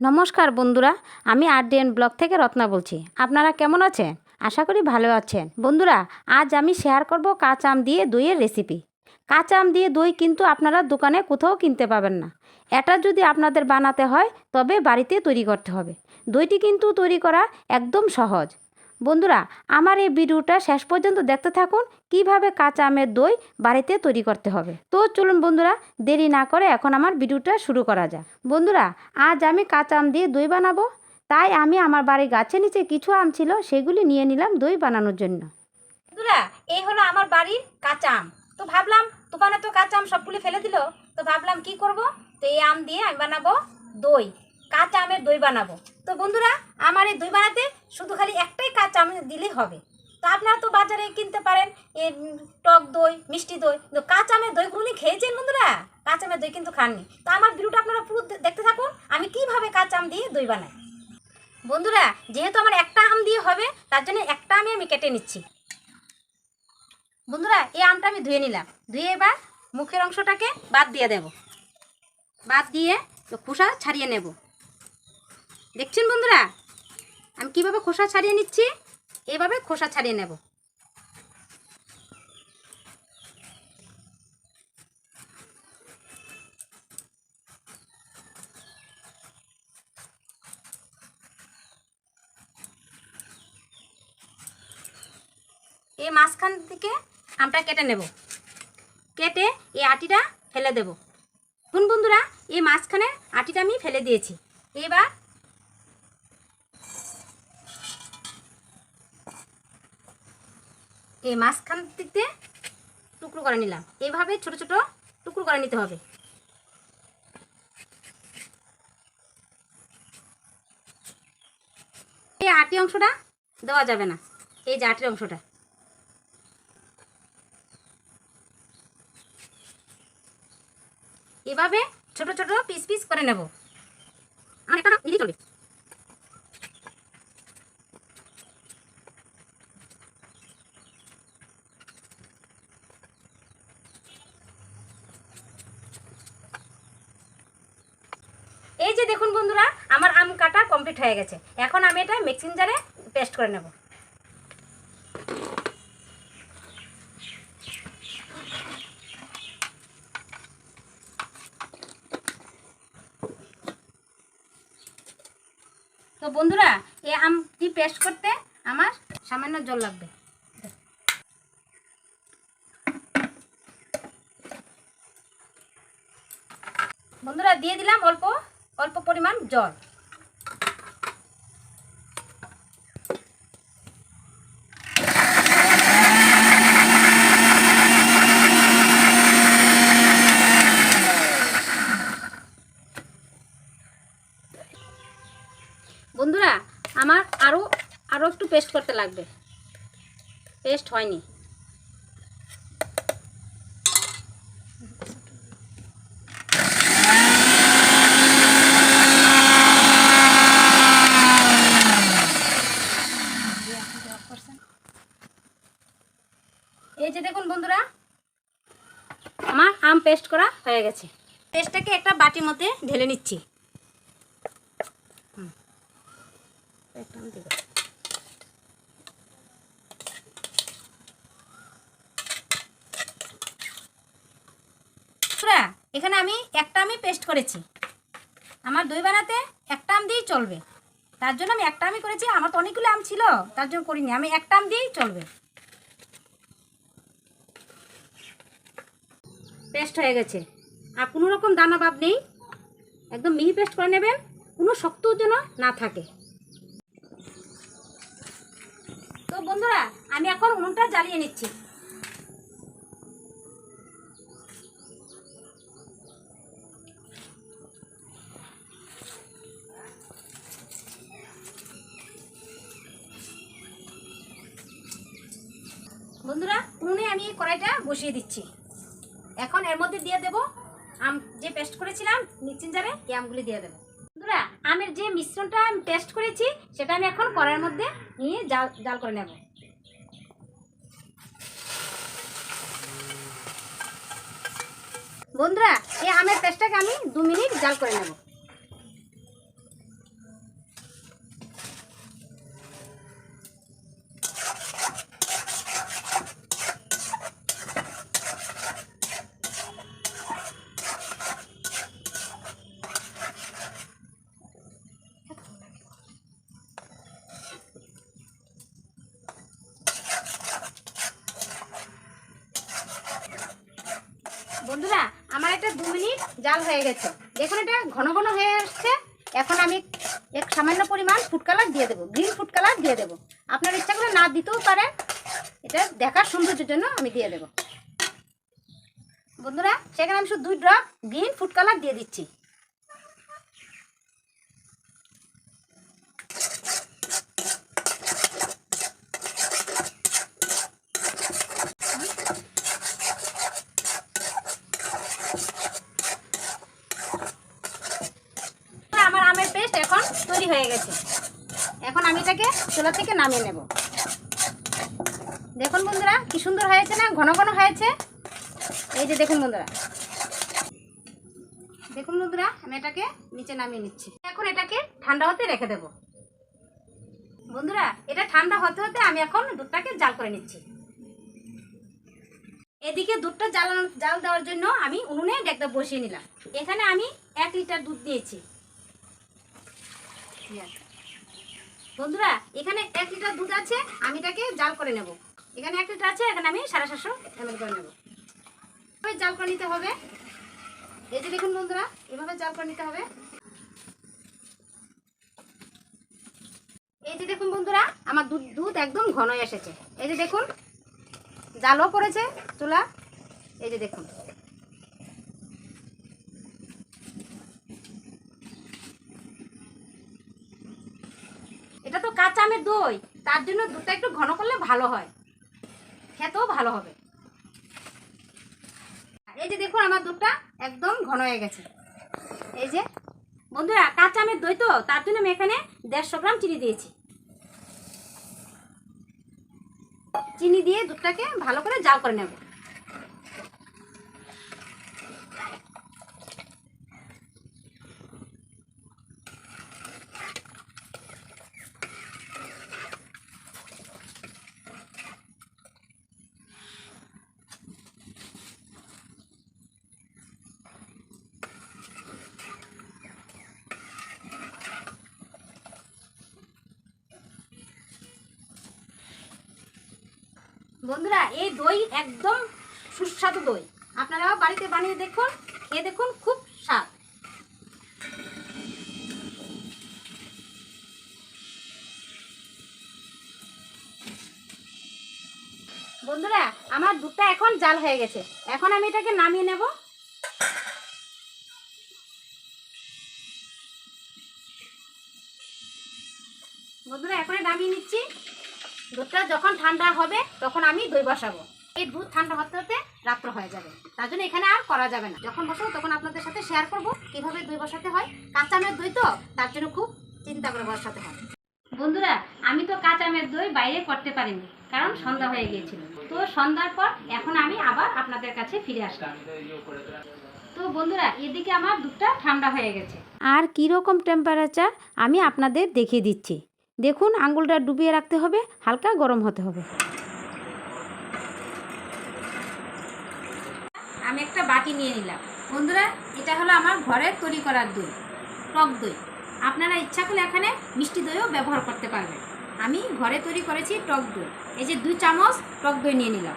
নমস্কার বন্ধুরা, আমি আরডিএন ব্লক থেকে রত্না বলছি। আপনারা কেমন আছেন? আশা করি ভালো আছেন। বন্ধুরা, আজ আমি শেয়ার করব কাঁচা আম দিয়ে দইয়ের রেসিপি কাঁচা আম দিয়ে দই কিন্তু আপনারা দোকানে কোথাও কিনতে পাবেন না। এটা যদি আপনাদের বানাতে হয়, তবে বাড়িতে তৈরি করতে হবে। দইটি কিন্তু তৈরি করা একদম সহজ। বন্ধুরা, আমার এই ভিডিওটা শেষ পর্যন্ত দেখতে থাকুন, কীভাবে কাঁচা আমের দই বাড়িতে তৈরি করতে হবে। তো চলুন বন্ধুরা, দেরি না করে এখন আমার ভিডিওটা শুরু করা যাক। বন্ধুরা, আজ আমি কাঁচা আম দিয়ে দই বানাবো। তাই আমি আমার বাড়ির গাছের নিচে কিছু আম ছিল, সেগুলি নিয়ে নিলাম দই বানানোর জন্য। বন্ধুরা, এই হলো আমার বাড়ির কাঁচা আম। তো ভাবলাম তুফানে তো কাঁচা আম সবগুলি ফেলে দিল। তো ভাবলাম কি করব? তো এই আম দিয়ে আমি বানাবো দই। কাঁচা আমের দই বানাবো। তো বন্ধুরা, আমার এই দই বানাতে শুধু খালি একটাই কাঁচা আম দিলেই হবে। তো আপনারা তো বাজারে কিনতে পারেন টক দই, মিষ্টি দই। কিন্তু কাঁচা আমের দইগুলি খেয়েছেন বন্ধুরা? কাঁচা আমের দই কিন্তু খাননি। তো আমার ভিডিওটা আপনারা পুরো দেখতে থাকুন, আমি কীভাবে কাঁচা আম দিয়ে দই বানাই। বন্ধুরা, যেহেতু আমার একটা আম দিয়ে হবে, তার জন্য একটা আমি আমি কেটে নিচ্ছি। বন্ধুরা, এই আমটা আমি ধুয়ে নিলাম। ধুয়ে এবার মুখের অংশটাকে বাদ দিয়ে দেব। বাদ দিয়ে তো খোসা ছাড়িয়ে নেব। দেখছেন বন্ধুরা? আমি কীভাবে খোসা ছাড়িয়ে নিচ্ছি? এভাবে খোসা ছাড়িয়ে নেব। এই মাঝখান থেকে আমটা কেটে নেব। কেটে এই আটিটা ফেলে দেব। শুন বন্ধুরা, এই মাঝখানে আটিটা আমি ফেলে দিয়েছি। এবার এই মাঝখান থেকে টুকরো করে নিলাম। এইভাবে ছোট ছোট টুকরো করে নিতে হবে। এই আটি অংশটা দেওয়া যাবে না। এই যে আটির অংশটা। এভাবে ছোট ছোট পিস পিস করে নেব। আমার নিলেই চলবে। দেখুন বন্ধুরা, আমার আম কাটা কমপ্লিট হয়ে গেছে। এখন আমি এটা মিক্সিং জারে পেস্ট করে নেব। তো বন্ধুরা, এই আমটি পেস্ট করতে আমার সামান্য জল লাগবে। বন্ধুরা, দিয়ে দিলাম অল্প অল্প পরিমাণ জল। বন্ধুরা আমার আরও আরও একটু পেস্ট করতে লাগবে। পেস্ট হয়নি এই যে দেখুন বন্ধুরা আমার আম পেস্ট করা হয়ে গেছে। পেস্টটাকে একটা বাটির মধ্যে ঢেলে নিচ্ছি। এখানে আমি একটা আমি পেস্ট করেছি। আমার দই বানাতে একটা আম দিয়েই চলবে। তার জন্য আমি একটা আমি করেছি, আমার তো অনেকগুলো আম ছিল, তার জন্য করিনি। আমি একটা আম দিয়েই চলবে। পেস্ট হয়ে গেছে। আর কোনো রকম দানা ভাব নেই। একদম মিহি পেস্ট করে নেবেন। কোনো শক্তও যেন না থাকে। তো বন্ধুরা, আমি এখন উনুনটা জ্বালিয়ে নিচ্ছি। বন্ধুরা, উনুনে আমি কড়াইটা বসিয়ে দিচ্ছি। এখন এর মধ্যে দিয়ে দেব আম যে পেস্ট করেছিলাম মিক্সিঞ্জারে এই আমগুলি দিয়ে দেবো। বন্ধুরা, আমের যে মিশ্রণটা আমি পেস্ট করেছি, সেটা আমি এখন কড়ার মধ্যে নিয়ে জাল জাল করে নেব। বন্ধুরা, এই আমের পেস্টটাকে আমি দু মিনিট জাল করে নেব। জাল হয়ে গেছে। দেখুন এটা ঘন ঘন হয়ে আসছে। এখন আমি এক সামান্য পরিমাণ ফুড কালার দিয়ে দেবো গ্রিন ফুড কালার দিয়ে দেবো। আপনার ইচ্ছা করে না দিতেও পারে এটা দেখার সৌন্দর্যের জন্য আমি দিয়ে দেবো। বন্ধুরা, সেখানে আমি শুধু দুই ড্রপ গ্রিন ফুড কালার দিয়ে দিচ্ছি আমার আমের পেস্ট এখন তৈরি হয়ে গেছে এখন আমি এটাকে চুলা থেকে নামিয়ে নেব। দেখুন বন্ধুরা, কি সুন্দর হয়েছে না? ঘন ঘন হয়েছে। এই যে দেখুন বন্ধুরা। দেখুন বন্ধুরা, আমি এটাকে নিচে নামিয়ে নিচ্ছি। এখন এটাকে ঠান্ডা হতে রেখে দেব। বন্ধুরা, এটা ঠান্ডা হতে হতে আমি এখন দুধটাকে জাল করে নিচ্ছি। এদিকে দুধটা জ্বালানো জাল দেওয়ার জন্য আমি উনুনে ডেকটা বসিয়ে নিলাম। এখানে আমি এক লিটার দুধ দিয়েছি। বন্ধুরা, এখানে এক লিটার দুধ আছে, আমি এটাকে জাল করে নেব। এখানে এক লিটার আছে, এখানে আমি সাড়ে সাতশো এমএল করে নেব। এভাবে জাল করে নিতে হবে। এই যে দেখুন বন্ধুরা, এভাবে জাল করে নিতে হবে। এই যে দেখুন বন্ধুরা, আমার দুধ দুধ একদম ঘন এসেছে। এই যে দেখুন, জালও পড়েছে, চুলা। এই যে দেখুন। আমের দই, তার জন্য দুধটা একটু ঘন করলে ভালো হয়। খেতেও ভালো হবে। এই যে দেখুন আমার দুধটা একদম ঘন হয়ে গেছে। এই যে, বন্ধুরা, কাঁচা আমের দই তো, তার জন্য আমি এখানে দেড়শো গ্রাম চিনি দিয়েছি। চিনি দিয়ে দুধটাকে ভালো করে জাল করে নেব। বন্ধুরা, এই দই একদম সুস্বাদু দই। আপনারাও বাড়িতে বানিয়ে দেখুন, খেয়ে দেখুন, খুব স্বাদ। বন্ধুরা, আমার দুধটা এখন জাল হয়ে গেছে। এখন আমি এটাকে নামিয়ে নেব। বন্ধুরা এখন নামিয়ে নিচ্ছি। দুধটা যখন ঠান্ডা হবে, তখন আমি দই বসাবো। এই দুধ ঠান্ডা হতে হতে রাত্র হয়ে যাবে। তার জন্য এখানে আর করা যাবে না। যখন বসাবো, তখন আপনাদের সাথে শেয়ার করব কীভাবে দই বসাতে হয়। কাঁচা আমের দই তো, তার জন্য খুব চিন্তা করে বসাতে হয়। বন্ধুরা, আমি তো কাঁচা আমের দই বাইরে করতে পারিনি, কারণ সন্ধ্যা হয়ে গিয়েছিল। তো সন্ধ্যার পর এখন আমি আবার আপনাদের কাছে ফিরে আসলাম। তো বন্ধুরা, এদিকে আমার দুধটা ঠান্ডা হয়ে গেছে। আর কীরকম টেম্পারেচার আমি আপনাদের দেখিয়ে দিচ্ছি। দেখুন আঙুলটা ডুবিয়ে রাখতে হবে, হালকা গরম হতে হবে। আমি একটা বাটি নিয়ে নিলাম। বন্ধুরা, এটা হলো আমার ঘরের তৈরি করার দই, টক দই। আপনারা ইচ্ছা করলে এখানে মিষ্টি দইও ব্যবহার করতে পারবেন। আমি ঘরে তৈরি করেছি টক দই। এই যে দুই চামচ টক দই নিয়ে নিলাম।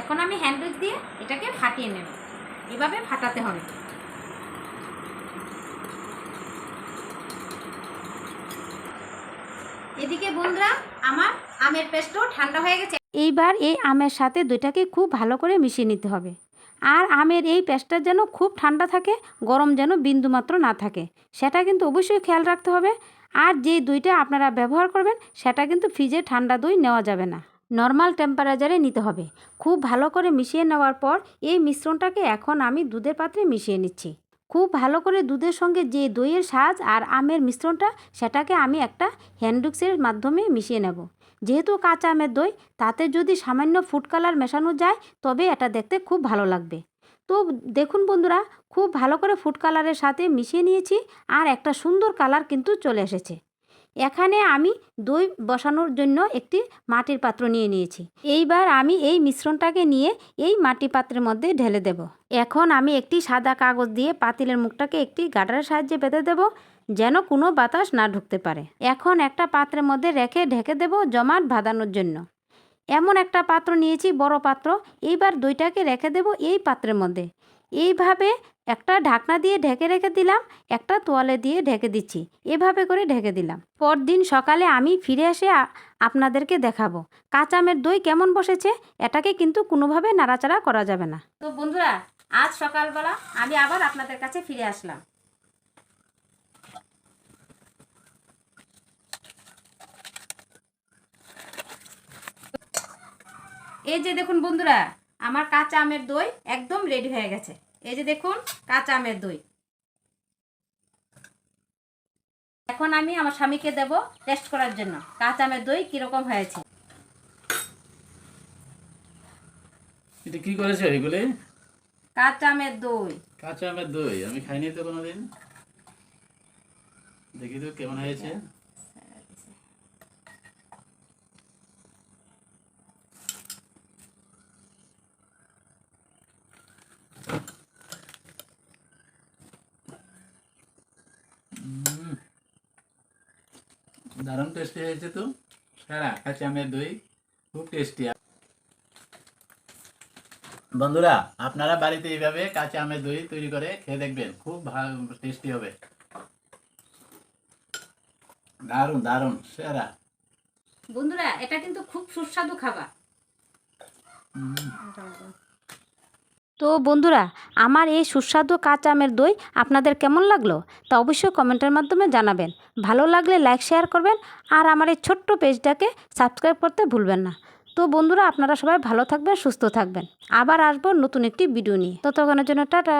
এখন আমি হ্যান্ডউইচ দিয়ে এটাকে ফাটিয়ে নেব। এভাবে ফাটাতে হবে। এদিকে বন্ধুরা, আমার আমের পেস্টও ঠান্ডা হয়ে গেছে। এইবার এই আমের সাথে দুইটাকে খুব ভালো করে মিশিয়ে নিতে হবে। আর আমের এই পেস্টটা যেন খুব ঠান্ডা থাকে, গরম যেন বিন্দুমাত্র না থাকে, সেটা কিন্তু অবশ্যই খেয়াল রাখতে হবে। আর যে দইটা আপনারা ব্যবহার করবেন, সেটা কিন্তু ফ্রিজে ঠান্ডা দই নেওয়া যাবে না। নর্মাল টেম্পারেচারে নিতে হবে। খুব ভালো করে মিশিয়ে নেওয়ার পর এই মিশ্রণটাকে এখন আমি দুধের পাত্রে মিশিয়ে নিচ্ছি। খুব ভালো করে দুধের সঙ্গে যে দইয়ের সাজ আর আমের মিশ্রণটা, সেটাকে আমি একটা হ্যান্ডুক্সের মাধ্যমে মিশিয়ে নেব। যেহেতু কাঁচা আমের দই, তাতে যদি সামান্য ফুড কালার মেশানো যায়, তবে এটা দেখতে খুব ভালো লাগবে। তো দেখুন বন্ধুরা, খুব ভালো করে ফুড কালারের সাথে মিশিয়ে নিয়েছি আর একটা সুন্দর কালার কিন্তু চলে এসেছে। এখানে আমি দই বসানোর জন্য একটি মাটির পাত্র নিয়ে নিয়েছি। এইবার আমি এই মিশ্রণটাকে নিয়ে এই মাটি পাত্রের মধ্যে ঢেলে দেব। এখন আমি একটি সাদা কাগজ দিয়ে পাতিলের মুখটাকে একটি গাডারের সাহায্যে বেঁধে দেব, যেন কোনো বাতাস না ঢুকতে পারে। এখন একটা পাত্রের মধ্যে রেখে ঢেকে দেব জমাট বাঁধানোর জন্য। এমন একটা পাত্র নিয়েছি, বড় পাত্র। এইবার দইটাকে রেখে দেব এই পাত্রের মধ্যে। এইভাবে একটা ঢাকনা দিয়ে ঢেকে রেখে দিলাম, একটা তোয়ালে দিয়ে ঢেকে দিচ্ছি। এভাবে করে ঢেকে দিলাম। পরদিন সকালে আমি ফিরে এসে আপনাদেরকে দেখাবো। কাঁচা আমের দই কেমন বসেছে, এটাকে কিন্তু কোনোভাবে নাড়াচাড়া করা যাবে না। তো বন্ধুরা, আজ সকালবেলা আমি আবার আপনাদের কাছে ফিরে আসলাম। এই যে দেখুন বন্ধুরা, আমার কাঁচা আমের দই একদম রেডি হয়ে গেছে। এই যে দেখুন কাঁচা আমের দই। এখন আমি আমার স্বামীকে দেব টেস্ট করার জন্য কাঁচা আমের দই কীরকম হয়েছে। এটা কি করেছ এগুলি কাঁচা আমের দই। কাঁচা আমের দই আমি খাইনি তো কোনোদিন। দেখি তো কেমন হয়েছে। উম, দারুণ টেস্টি হয়েছে তো। সারা কাঁচা আমের দই খুব টেস্টি বন্ধুরা আপনারা বাড়িতে এইভাবে কাঁচা আমের দই তৈরি করে খেয়ে দেখবেন খুব ভালো টেস্টি হবে। দারুণ দারুণ সেরা। বন্ধুরা এটা কিন্তু খুব সুস্বাদু খাবার। তো বন্ধুরা, আমার এই সুস্বাদু কাঁচা আমের দই আপনাদের কেমন লাগল তা অবশ্যই কমেন্টের মাধ্যমে জানাবেন। ভালো লাগলে লাইক, শেয়ার করবেন আর আমার এই ছোট্ট পেজটাকে সাবস্ক্রাইব করতে ভুলবেন না। তো বন্ধুরা, আপনারা সবাই ভালো থাকবেন, সুস্থ থাকবেন। আবার আসব নতুন একটি ভিডিও নিয়ে। ততক্ষণের জন্য টাটা।